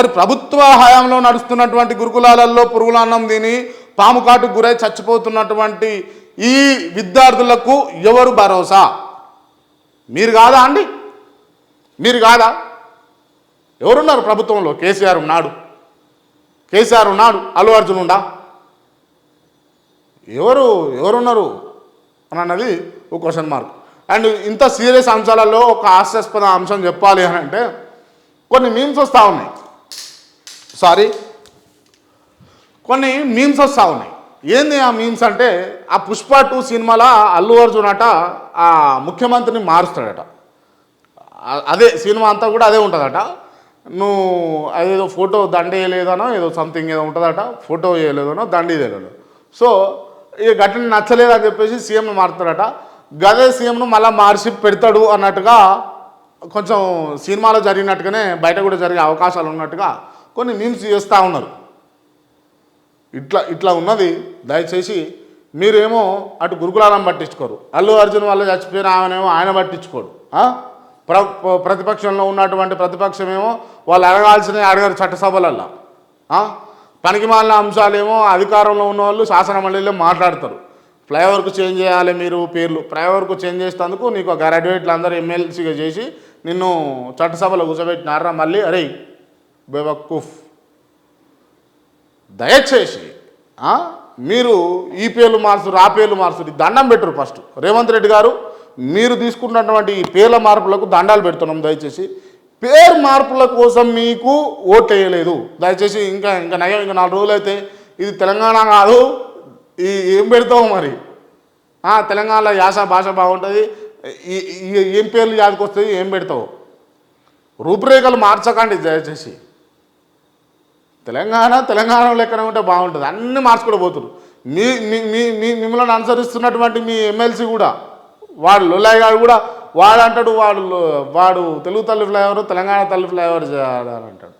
మరి ప్రభుత్వ హయాంలో నడుస్తున్నటువంటి గురుకులాలలో పురుగులాన్నం తిని పాము కాటుకు గురై చచ్చిపోతున్నటువంటి ఈ విద్యార్థులకు ఎవరు భరోసా? మీరు కాదా అండి? మీరు కాదా? ఎవరున్నారు ప్రభుత్వంలో? కేసీఆర్ ఉన్నాడు. కేసీఆర్ ఉన్నాడు. అల్లు అర్జున్ ఉండా? ఎవరు ఎవరున్నారు? అని అన్నది ఒక క్వశ్చన్ మార్క్ అండ్ ఇంత సీరియస్ అంశాలలో ఒక హాస్యాస్పద అంశం చెప్పాలి అని అంటే కొన్ని మీమ్స్ వస్తూ ఉన్నాయి. సారీ కొన్ని మీమ్స్ వస్తూ ఉన్నాయి. ఏంది ఆ మీమ్స్ అంటే ఆ పుష్ప టూ సినిమాలో అల్లు అర్జున్ అట ఆ ముఖ్యమంత్రిని మారుస్తాడట. అదే సినిమా అంతా కూడా అదే ఉంటుందట. నువ్వు అదేదో ఫోటో దండ వేయలేదనో ఏదో సంథింగ్ ఏదో ఉంటుందట ఫోటో వేయలేదనో దండ వేయలేదు సో ఈ ఘటన నచ్చలేదు అని చెప్పేసి సీఎంను మారుతాడట గదే సీఎంను మళ్ళీ మార్చి పెడతాడు అన్నట్టుగా కొంచెం సినిమాలో జరిగినట్టుగానే బయట కూడా జరిగే అవకాశాలు ఉన్నట్టుగా కొన్ని మీమ్స్ చేస్తూ ఉన్నారు. ఇట్లా ఇట్లా ఉన్నది దయచేసి మీరేమో అటు గురుకులాలను పట్టించుకోరు. అల్లు అర్జున్ వల్ల చచ్చిపోయిన ఆమెనేమో ఆయన పట్టించుకోడు. ప్ర ప్రతిపక్షంలో ఉన్నటువంటి ప్రతిపక్షమేమో వాళ్ళు అడగాల్సినవి అడగరు చట్టసభలల్లో. పనికిమాలిన అంశాలేమో అధికారంలో ఉన్న వాళ్ళు శాసనమండలిలో మాట్లాడతారు. ఫ్లైఓవర్కు చేంజ్ చేయాలి మీరు పేర్లు. ఫ్లైఓవర్కు చేంజ్ చేసినందుకు నీకు గ్రాడ్యుయేట్లు అందరూ ఎమ్మెల్సీగా చేసి నిన్ను చట్టసభలో కూర్చోబెట్టినారా మళ్ళీ? అరే బెవక్కుఫ్. దయచేసి మీరు ఈ పేర్లు మార్చురు ఆ పేర్లు మార్చురు దండం పెట్టరు ఫస్ట్. రేవంత్ రెడ్డి గారు మీరు తీసుకున్నటువంటి ఈ పేర్ల మార్పులకు దండాలు పెడుతున్నాం దయచేసి. పేరు మార్పుల కోసం మీకు ఓట్లు వేయలేదు. దయచేసి ఇంకా ఇంకా నయం ఇంకా నాలుగు రోజులు అయితే ఇది తెలంగాణ కాదు ఈ ఏం పెడతావు మరి? తెలంగాణలో యాస భాష బాగుంటుంది ఏం పేర్లు యాదకొస్తుంది ఏం పెడతావు? రూపురేఖలు మార్చకండి దయచేసి. తెలంగాణ తెలంగాణ లెక్కన ఉంటే బాగుంటుంది. అన్ని మార్చుకుని పోతున్నారు మీ మీ- మీ మిమ్మల్ని అనుసరిస్తున్నటువంటి మీ ఎమ్మెల్సీ కూడా వాడు లొల్లాయి గారు కూడా వాడు అంటాడు వాడు వాడు తెలుగు తల్లి ఫ్లైఓవర్ తెలంగాణ తల్లి ఫ్లైఓవర్ చేయాలని అంటాడు.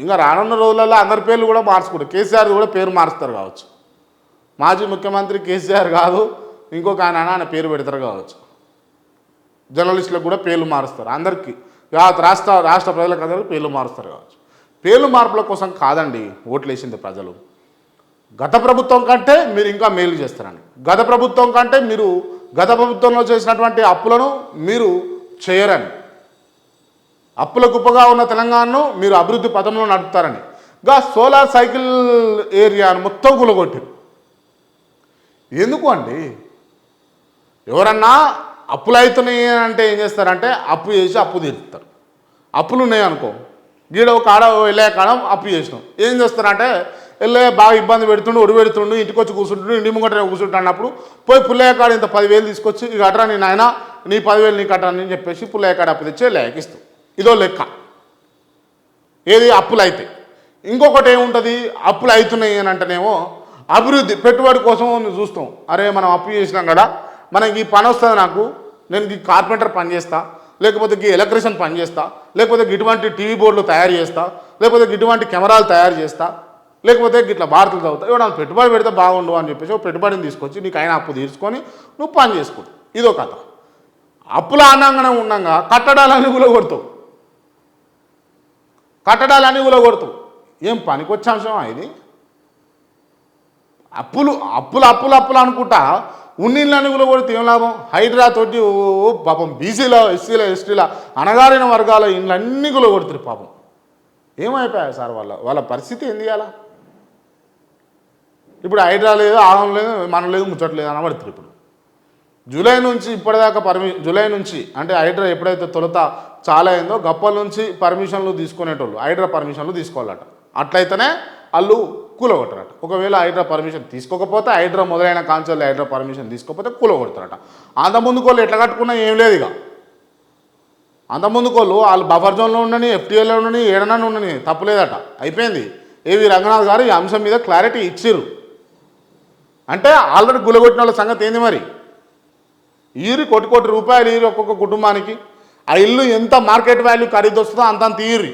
ఇంకా రానున్న రోజులలో అందరి పేర్లు కూడా మార్చుకుంటారు. కేసీఆర్ కూడా పేరు మారుస్తారు కావచ్చు. మాజీ ముఖ్యమంత్రి కేసీఆర్ కాదు ఇంకొక ఆయన ఆయన పేరు పెడతారు కావచ్చు. జర్నలిస్టులకు కూడా పేర్లు మారుస్తారు. అందరికీ రాష్ట్ర రాష్ట్ర ప్రజలకు అందరూ పేర్లు మారుస్తారు కావచ్చు. పేర్లు మార్పుల కోసం కాదండి ఓట్లు వేసింది ప్రజలు. గత ప్రభుత్వం కంటే మీరు ఇంకా మేలు చేస్తారని. గత ప్రభుత్వం కంటే మీరు గత ప్రభుత్వంలో చేసినటువంటి అప్పులను మీరు చేయరని. అప్పుల కుప్పగా ఉన్న తెలంగాణను మీరు అభివృద్ధి పథంలో నడుపుతారని. గా సోలార్ సైకిల్ ఏరియాను మొత్తం కూలగొట్టారు. ఎందుకు అండి? ఎవరన్నా అప్పులు అవుతున్నాయి అంటే ఏం చేస్తారంటే అప్పు చేసి అప్పు తీరుతారు. అప్పులు ఉన్నాయి అనుకో. గీడ ఒక ఆడ వెళ్ళే కాడ అప్పు చేసినాం. ఏం చేస్తారంటే వెళ్ళే బాగా ఇబ్బంది పెడుతుండు ఒడి పెడుతుండు ఇంటికి వచ్చి కూర్చుంటుండు ఇంటి ముంగట కూర్చుంటున్నప్పుడు పోయి పుల్లయ్య కాడ ఇంత పదివేలు తీసుకొచ్చి ఇక అట్రా నీ నాయన నీ పదివేలు నీ కట్టరా అని చెప్పేసి పుల్లయ్య కాడ అప్పు తెచ్చి లేకిస్తాం ఇదో లెక్క. ఏది అప్పులు అయితే ఇంకొకటి ఏముంటుంది? అప్పులు అవుతున్నాయి అని అంటేనేమో అభివృద్ధి పెట్టుబడి కోసం చూస్తాం. అరే మనం అప్పు చేసినాం కదా మనకి ఈ పని వస్తుంది నాకు నేను ఈ కార్పెంటర్ పని చేస్తాను లేకపోతే ఎలక్ట్రిషన్ ఎలక్ట్రీషియన్ పని చేస్తా లేకపోతే ఇటువంటి టీవీ బోర్డులు తయారు చేస్తా లేకపోతే ఇటువంటి కెమెరాలు తయారు చేస్తా లేకపోతే ఇట్లా భారతలు చదువుతా ఇవ్వ పెట్టుబడి పెడితే బాగుండు అని చెప్పేసి ఒక పెట్టుబడిని తీసుకొచ్చి నీకు అయినా అప్పు తీసుకొని నువ్వు పని చేసుకో. ఇదో కథ. అప్పుల ఆనంగానే ఉండగా కట్టడాలన్నీ కూడా కొడతావు కట్టడాలన్నీ కూడా కొడతావు ఏం పనికొచ్చే అంశమా ఇది? అప్పులు అప్పులు అప్పులు అప్పులు అనుకుంటా ఉన్నీళ్ళని కూడా కొడితే ఏం లాభం. హైడ్రా తోటి ఓ ఓ పాపం బీసీలో ఎస్సీలో ఎస్టీలో అనగారిన వర్గాల ఇండ్లన్నీ కూడా కొడుతారు పాపం. ఏమైపోయాయి సార్ వాళ్ళ వాళ్ళ పరిస్థితి ఏం చేయాలా ఇప్పుడు హైడ్రా లేదు ఆహం లేదు మనం లేదు ముచ్చట్లేదు అనబడుతుంది ఇప్పుడు. జూలై నుంచి ఇప్పటిదాకా పర్మి జూలై నుంచి అంటే హైడ్రా ఎప్పుడైతే తొలుత చాలా అయిందో గప్పల నుంచి పర్మిషన్లు తీసుకునేటోళ్ళు హైడ్రా పర్మిషన్లు తీసుకోవాలట. అట్లయితేనే వాళ్ళు కూలగొట్టరట. ఒకవేళ హైడ్రా పర్మిషన్ తీసుకోకపోతే హైడ్రా మొదలైన కాన్సర్లు హైడ్రా పర్మిషన్ తీసుకోకపోతే కూలగొడతారట. అంత ముందుకోళ్ళు ఎట్లా కట్టుకున్నా ఏం లేదు ఇక. అంత ముందుకోళ్ళు వాళ్ళు బఫర్ జోన్లో ఉండని ఎఫ్టీఏలో ఉండని ఏడనా ఉండని తప్పులేదట అయిపోయింది. ఏవి రంగనాథ్ గారు ఈ అంశం మీద క్లారిటీ ఇచ్చిర్రు. అంటే ఆల్రెడీ గులగొట్టిన వాళ్ళ సంగతి ఏంది మరి? ఈరి కోటి కోటి రూపాయలు ఈరి ఒక్కొక్క కుటుంబానికి. ఆ ఇల్లు ఎంత మార్కెట్ వాల్యూ ఖరీదు వస్తుందో అంత ఈరి